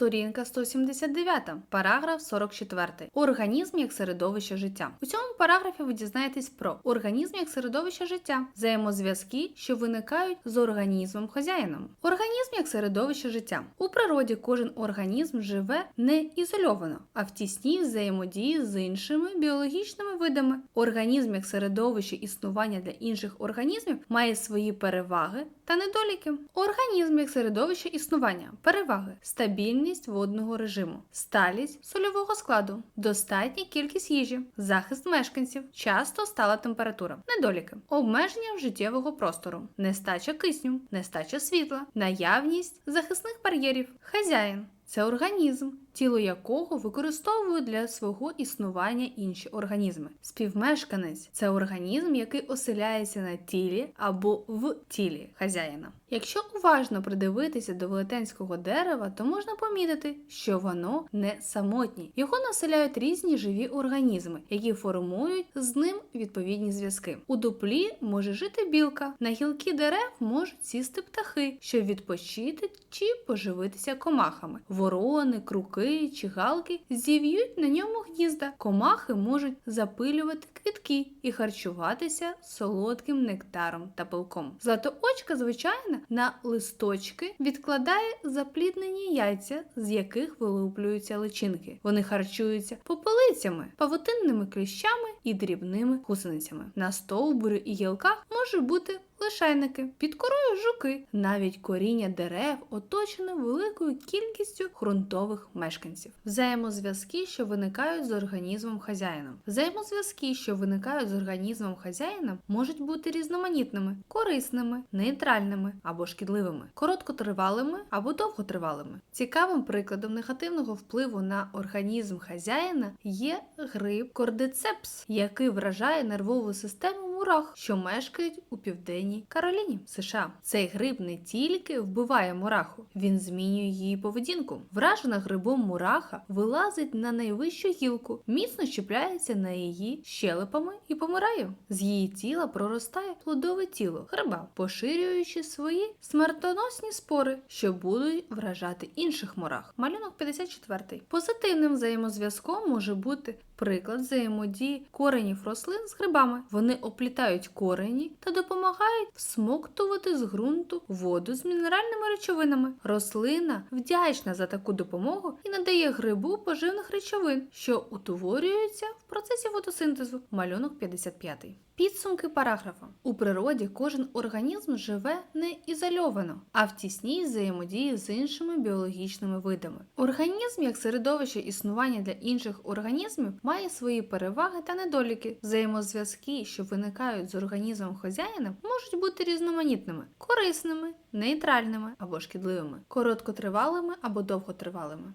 Сторінка 179, параграф 44. Організм як середовище життя. У цьому параграфі ви дізнаєтесь про організм як середовище життя, взаємозв'язки, що виникають з організмом хазяїном. Організм як середовище життя. У природі кожен організм живе не ізольовано, а в тісній взаємодії з іншими біологічними видами. Організм як середовище існування для інших організмів має свої переваги та недоліки. Організм як середовище існування. Переваги: стабільність водного режиму, сталість сольового складу, достатня кількість їжі, захист мешканців, часто стала температура, недоліки, обмеження життєвого простору, нестача кисню, нестача світла, наявність захисних бар'єрів, хазяїн. Це організм, тіло якого використовують для свого існування інші організми. Співмешканець це організм, який оселяється на тілі або в тілі хазяїна. Якщо уважно придивитися до велетенського дерева, то можна помітити, що воно не самотнє. Його населяють різні живі організми, які формують з ним відповідні зв'язки. У дуплі може жити білка, на гілки дерев можуть сісти птахи, щоб відпочити чи поживитися комахами. Ворони, круки чи галки зів'ють на ньому гнізда. Комахи можуть запилювати квітки і харчуватися солодким нектаром та пилком. Златоочка, звичайно, на листочки відкладає запліднені яйця, з яких вилуплюються личинки. Вони харчуються попелицями, павутинними кліщами і дрібними гусеницями. На стовбурі і гілках може бути лишайники, під корою жуки. Навіть коріння дерев оточене великою кількістю ґрунтових мешканців. Взаємозв'язки, що виникають з організмом хазяїном. Взаємозв'язки, що виникають з організмом хазяїном, можуть бути різноманітними, корисними, нейтральними або шкідливими, короткотривалими або довготривалими. Цікавим прикладом негативного впливу на організм хазяїна є гриб кордицепс, який вражає нервову систему мурах, що мешкають у південній Кароліні, США. Цей гриб не тільки вбиває мураху, він змінює її поведінку. Вражена грибом мураха вилазить на найвищу гілку, міцно чіпляється на її щелепами і помирає. З її тіла проростає плодове тіло гриба, поширюючи свої смертоносні спори, що будуть вражати інших мурах. Малюнок 54. Позитивним взаємозв'язком може бути приклад взаємодії коренів рослин з грибами. Вони оплітають корені та допомагають всмоктувати з ґрунту воду з мінеральними речовинами. Рослина вдячна за таку допомогу і надає грибу поживних речовин, що утворюються в процесі фотосинтезу. Малюнок 55. Підсумки параграфа. У природі кожен організм живе не ізольовано, а в тісній взаємодії з іншими біологічними видами. Організм, як середовище існування для інших організмів, має свої переваги та недоліки. Взаємозв'язки, що виникають з організмом хазяїна, можуть бути різноманітними, корисними, нейтральними або шкідливими, короткотривалими або довготривалими.